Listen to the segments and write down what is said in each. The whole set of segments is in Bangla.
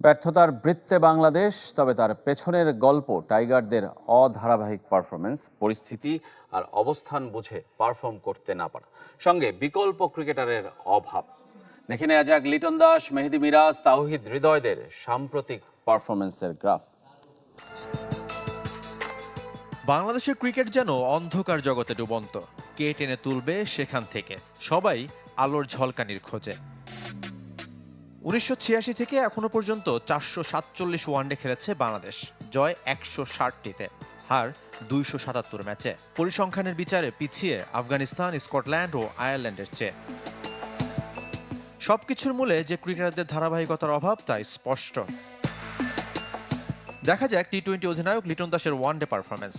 ব্যর্থতার বৃত্তে বাংলাদেশ, তবে তার পেছনের গল্প টাইগারদের অধারাবাহিক পারফরমেন্স পরিস্থিতি আর অবস্থান বুঝে পারফর্ম করতে না পারা। সঙ্গে বিকল্প ক্রিকেটারের অভাব। দেখে নেওয়া যাক লিটন দাস, মেহেদি মিরাজ, তাওহিদ হৃদয়দের সাম্প্রতিক পারফরমেন্সের গ্রাফ। বাংলাদেশের ক্রিকেট যেন অন্ধকার জগতে ডুবন্ত। কে টেনে তুলবে সেখান থেকে? সবাই আলোর ঝলকানির খোঁজে। উনিশশো ছিয়াশি থেকে এখনও পর্যন্ত চারশো সাতচল্লিশ ওয়ানডে খেলেছে বাংলাদেশ। জয় একশো ষাটটিতে হার দুইশো সাতাত্তর ম্যাচে। পরিসংখ্যানের বিচারে পিছিয়ে আফগানিস্তান, স্কটল্যান্ড ও আয়ারল্যান্ডের চেয়ে। সবকিছুর মূলে যে ক্রিকেটারদের ধারাবাহিকতার অভাব তা স্পষ্ট। দেখা যাক টি টোয়েন্টি অধিনায়ক লিটন দাসের ওয়ানডে পারফরমেন্স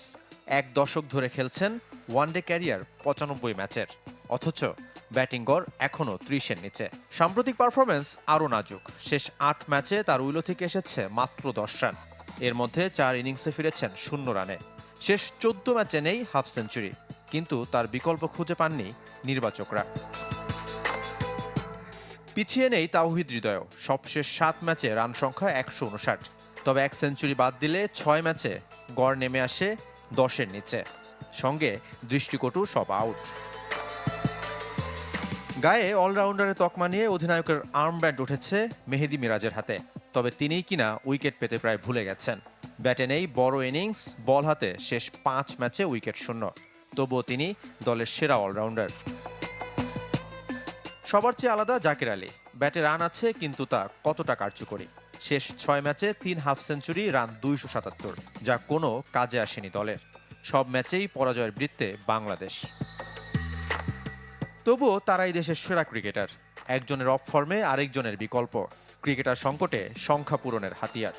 এক দশক ধরে খেলছেন ওয়ানডে ক্যারিয়ার পঁচানব্বই ম্যাচের। অথচ ব্যাটিং গড় এখনও ত্রিশের নিচে। সাম্প্রতিক পারফরমেন্স আরও নাজুক। শেষ আট ম্যাচে তার উইলো থেকে এসেছে মাত্র দশ রান। এর মধ্যে চার ইনিংসে ফিরেছেন শূন্য রানে। শেষ চোদ্দ ম্যাচে নেই হাফ সেঞ্চুরি। কিন্তু তার বিকল্প খুঁজে পাননি নির্বাচকরা। পিছিয়ে নেই তাওহিদ হৃদয় সবশেষ সাত ম্যাচে রান সংখ্যা একশো উনষাট। তবে এক সেঞ্চুরি বাদ দিলে ছয় ম্যাচে গড় নেমে আসে দশের নিচে। সঙ্গে দৃষ্টিকটু সব আউট। গায়ে অলরাউন্ডারের তকমা নিয়ে অধিনায়কের আর্মব্যান্ড উঠেছে মেহেদি মিরাজের হাতে। তবে তিনিই কিনা উইকেট পেতে প্রায় ভুলে গেছেন। ব্যাটে নেই বড় ইনিংস, বল হাতে শেষ পাঁচ ম্যাচে উইকেট শূন্য। তবুও তিনি দলের সেরা অলরাউন্ডার। সবার চেয়ে আলাদা জাকির আলী। ব্যাটে রান আছে, কিন্তু তা কতটা কার্যকরী? শেষ ছয় ম্যাচে তিন হাফ সেঞ্চুরি, রান দুইশো সাতাত্তর, যা কোনো কাজে আসেনি দলের। সব ম্যাচেই পরাজয়ের বৃত্তে বাংলাদেশ। তবুও তারাই দেশের সেরা ক্রিকেটার। একজনের অফ ফর্মে আরেকজনের বিকল্প। ক্রিকেটার সংকটে সংখ্যা পূরণের হাতিয়ার।